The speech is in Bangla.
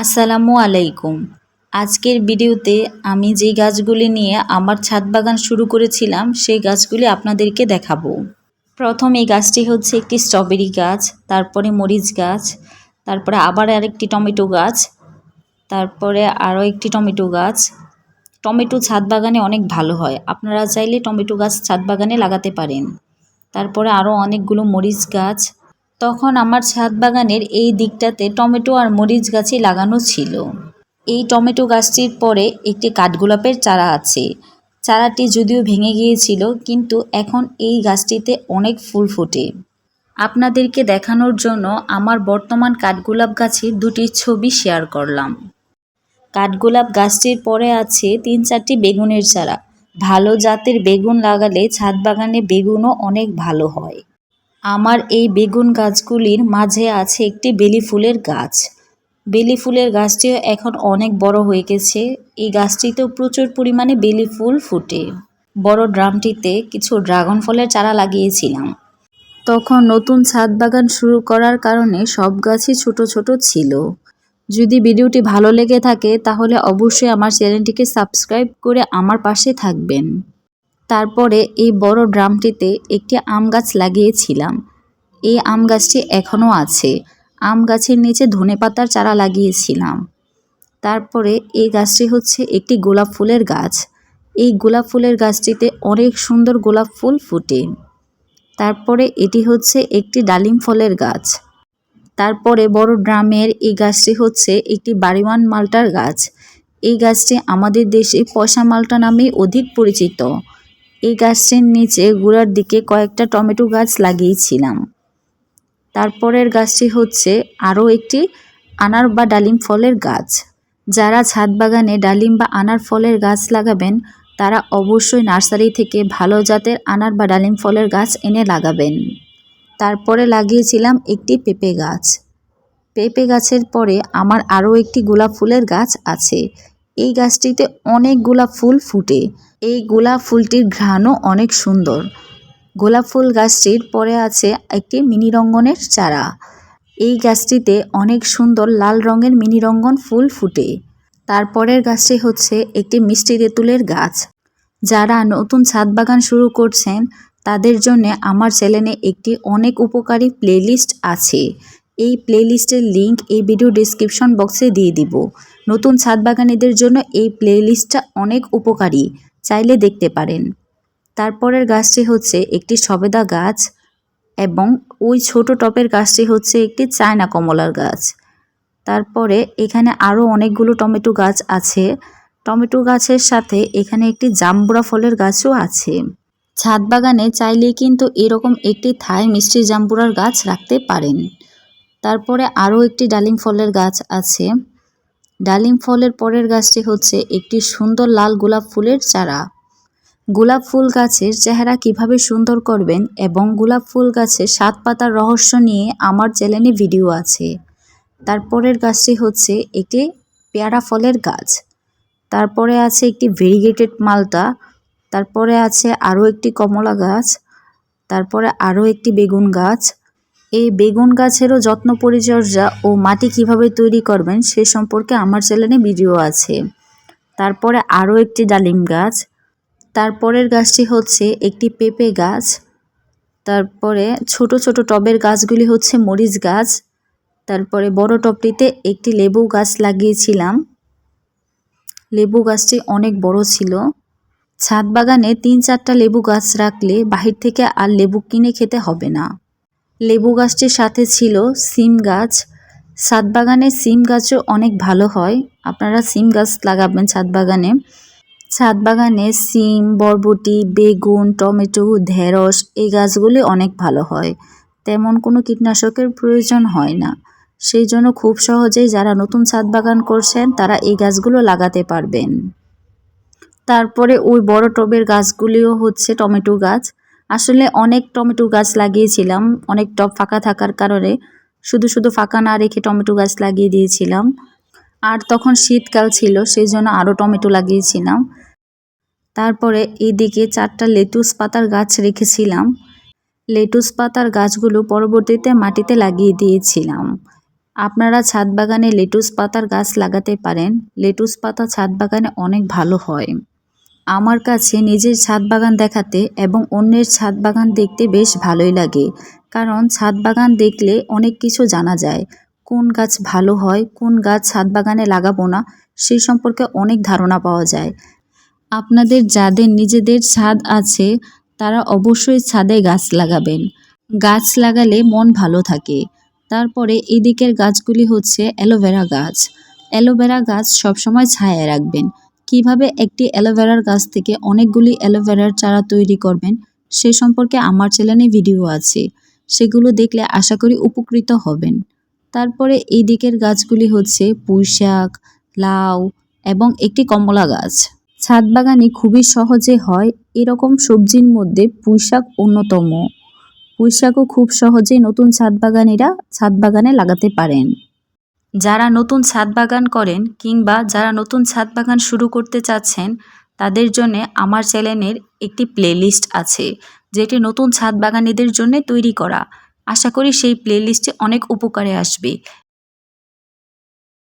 আসসালামু আলাইকুম। আজকের ভিডিওতে আমি যে গাছগুলি নিয়ে আমার ছাদ বাগান শুরু করেছিলাম, সেই গাছগুলি আপনাদেরকে দেখাবো। প্রথম এই গাছটি হচ্ছে একটি স্ট্রবেরি গাছ, তারপরে মরিচ গাছ, তারপরে আবার আরেকটি টমেটো গাছ, তারপরে আরও একটি টমেটো গাছ। টমেটো ছাদ বাগানে অনেক ভালো হয়। আপনারা চাইলে টমেটো গাছ ছাদ বাগানে লাগাতে পারেন। তারপরে আরও অনেকগুলো মরিচ গাছ তখন আমার ছাদ বাগানের এই দিকটাতে টমেটো আর মরিচ গাছই লাগানো ছিল। এই টমেটো গাছটির পরে একটি কাঠগোলাপের চারা আছে। চারাটি যদিও ভেঙে গিয়েছিল, কিন্তু এখন এই গাছটিতে অনেক ফুল ফোটে। আপনাদেরকে দেখানোর জন্য আমার বর্তমান কাঠগোলাপ গাছের দুটি ছবি শেয়ার করলাম। কাঠগোলাপ গাছটির পরে আছে তিন চারটি বেগুনের চারা। ভালো জাতের বেগুন লাগালে ছাদ বাগানে বেগুনও অনেক ভালো হয়। আমার এই বেগুন গাছগুলির মাঝে আছে একটি বেলি ফুলের গাছ। বেলি ফুলের গাছটিও এখন অনেক বড় হয়ে গেছে। এই গাছটিতেও প্রচুর পরিমাণে বেলি ফুল ফুটে। বড় ড্রামটিতে কিছু ড্রাগন ফলের চারা লাগিয়েছিলাম। তখন নতুন ছাদ বাগান শুরু করার কারণে সব গাছই ছোট ছোট ছিল। যদি ভিডিওটি ভালো লেগে থাকে, তাহলে অবশ্যই আমার চ্যানেলটিকে সাবস্ক্রাইব করে আমার পাশে থাকবেন। তারপরে এই বড় ড্রামটিতে একটি আম গাছ লাগিয়েছিলাম। এই আম গাছটি এখনও আছে। আম গাছের নিচে ধনেপাতার চারা লাগিয়েছিলাম। তারপরে এই গাছটি হচ্ছে একটি গোলাপ ফুলের গাছ। এই গোলাপ ফুলের গাছটিতে অনেক সুন্দর গোলাপ ফুল ফুটে। তারপরে এটি হচ্ছে একটি ডালিম ফলের গাছ। তারপরে বড় ড্রামের এই গাছটি হচ্ছে একটি বাড়িওয়ান মালটার গাছ। এই গাছটি আমাদের দেশে পয়সা মালটা নামে অধিক পরিচিত। এই গাছটির নিচে গোড়ার দিকে কয়েকটা টমেটো গাছ লাগিয়েছিলাম। তারপরের গাছটি হচ্ছে আরও একটি আনার বা ডালিম ফলের গাছ। যারা ছাদ বাগানে ডালিম বা আনার ফলের গাছ লাগাবেন, তারা অবশ্যই নার্সারি থেকে ভালো জাতের আনার বা ডালিম ফলের গাছ এনে লাগাবেন। তারপরে লাগিয়েছিলাম একটি পেঁপে গাছ। পেঁপে গাছের পরে আমার আরও একটি গোলাপ ফুলের গাছ আছে। এই গাছটিতে অনেক গোলাপ ফুল ফুটে। এই গোলাপ ফুলটির ঘ্রাণও অনেক সুন্দর। গোলাপ ফুল গাছটির পরে আছে একটি মিনি রঙ্গনের চারা। এই গাছটিতে অনেক সুন্দর লাল রঙের মিনি রঙ্গন ফুল ফুটে। তারপরের গাছটি হচ্ছে একটি মিষ্টি তেঁতুলের গাছ। যারা নতুন ছাদ বাগান শুরু করছেন, তাদের জন্য আমার চ্যানেলে একটি অনেক উপকারী প্লেলিস্ট আছে। এই প্লেলিস্টের লিংক এই ভিডিও ডিসক্রিপশন বক্সে দিয়ে দিব। নতুন ছাদ বাগানীদের জন্য এই প্লেলিস্টটা অনেক উপকারী, চাইলে দেখতে পারেন। তারপরের গাছটি হচ্ছে একটি সবেদা গাছ এবং ওই ছোট টপের গাছটি হচ্ছে একটি চায়না কমলার গাছ। তারপরে এখানে আরও অনেকগুলো টমেটো গাছ আছে। টমেটো গাছের সাথে এখানে একটি জাম্বুরা ফলের গাছও আছে। ছাদ বাগানে চাইলে কিন্তু এরকম একটি থাই মিষ্টি জাম্বুরার গাছ রাখতে পারেন। তারপরে আরও একটি ডালিম ফলের গাছ আছে। ডালিম ফলের পরের গাছটি হচ্ছে একটি সুন্দর লাল গোলাপ ফুলের চারা। গোলাপ ফুল গাছের চেহারা কীভাবে সুন্দর করবেন এবং গোলাপ ফুল গাছের সাত পাতার রহস্য নিয়ে আমার চ্যানেলে ভিডিও আছে। তারপরের গাছটি হচ্ছে একটি পেয়ারা ফলের গাছ। তারপরে আছে একটি ভেরিগেটেড মালটা। তারপরে আছে আরও একটি কমলা গাছ। তারপরে আরও একটি বেগুন গাছ। এই বেগুন গাছেরও যত্ন পরিচর্যা ও মাটি কীভাবে তৈরি করবেন সে সম্পর্কে আমার চ্যানেলে ভিডিও আছে। তারপরে আরও একটি ডালিম গাছ। তারপরের গাছটি হচ্ছে একটি পেঁপে গাছ। তারপরে ছোট ছোট টবের গাছগুলি হচ্ছে মরিচ গাছ। তারপরে বড় টবটিতে একটি লেবু গাছ লাগিয়েছিলাম। লেবু গাছটি অনেক বড় ছিল। ছাদ বাগানে তিন চারটা লেবু গাছ রাখলে বাহির থেকে আর লেবু কিনে খেতে হবে না। লেবু গাছটির সাথে ছিল সিম গাছ। ছাদ বাগানে সিম গাছও অনেক ভালো হয়। আপনারা সিম গাছ লাগাবেন ছাদ বাগানে ছাদ বাগানে সিম, বরবটি, বেগুন, টমেটো, ঢেঁড়স এই গাছগুলি অনেক ভালো হয়। তেমন কোনো কীটনাশকের প্রয়োজন হয় না। সেই জন্য খুব সহজেই যারা নতুন ছাদ বাগান করছেন, তারা এই গাছগুলো লাগাতে পারবেন। তারপরে ওই বড় টবের গাছগুলিও হচ্ছে টমেটো গাছ। আসলে অনেক টমেটো গাছ লাগিয়েছিলাম, অনেক টব ফাঁকা থাকার কারণে শুধু শুধু ফাঁকা না রেখে টমেটো গাছ লাগিয়ে দিয়েছিলাম। আর তখন শীতকাল ছিল সেই জন্য আরও টমেটো লাগিয়েছিলাম। তারপরে এদিকে চারটা লেটুস পাতার গাছ রেখেছিলাম। লেটুস পাতার গাছগুলো পরবর্তীতে মাটিতে লাগিয়ে দিয়েছিলাম। আপনারা ছাদ বাগানে লেটুস পাতার গাছ লাগাতে পারেন। লেটুস পাতা ছাদ বাগানে অনেক ভালো হয়। আমার কাছে নিজের ছাদ বাগান দেখাতে এবং অন্যের ছাদ বাগান দেখতে বেশ ভালোই লাগে। কারণ ছাদ বাগান দেখলে অনেক কিছু জানা যায়। কোন গাছ ভালো হয়, কোন গাছ ছাদ বাগানে লাগাবো না সেই সম্পর্কে অনেক ধারণা পাওয়া যায়। আপনাদের যাদের নিজেদের ছাদ আছে, তারা অবশ্যই ছাদে গাছ লাগাবেন। গাছ লাগালে মন ভালো থাকে। তারপরে এদিকের গাছগুলি হচ্ছে অ্যালোভেরা গাছ। অ্যালোভেরা গাছ সবসময় ছায়া রাখবেন। কীভাবে একটি অ্যালোভেরার গাছ থেকে অনেকগুলি অ্যালোভেরার চারা তৈরি করবেন, সে সম্পর্কে আমার চ্যানেলে ভিডিও আছে। সেগুলো দেখলে আশা করি উপকৃত হবেন। তারপরে এই দিকের গাছগুলি হচ্ছে পুঁই শাক, লাউ এবং একটি কমলা গাছ। ছাদ বাগানে খুবই সহজে হয় এরকম সবজির মধ্যে পুঁই শাক অন্যতম। পুঁই শাকও খুব সহজেই নতুন ছাদ বাগানিরা ছাদ বাগানে লাগাতে পারেন। যারা নতুন ছাদ বাগান করেন কিংবা যারা নতুন ছাদ বাগান শুরু করতে চাচ্ছেন, তাদের জন্য আমার চ্যানেলের একটি প্লেলিস্ট আছে, যেটি নতুন ছাদ বাগানীদের জন্য তৈরি করা। আশা করি সেই প্লেলিস্টে অনেক উপকারে আসবে।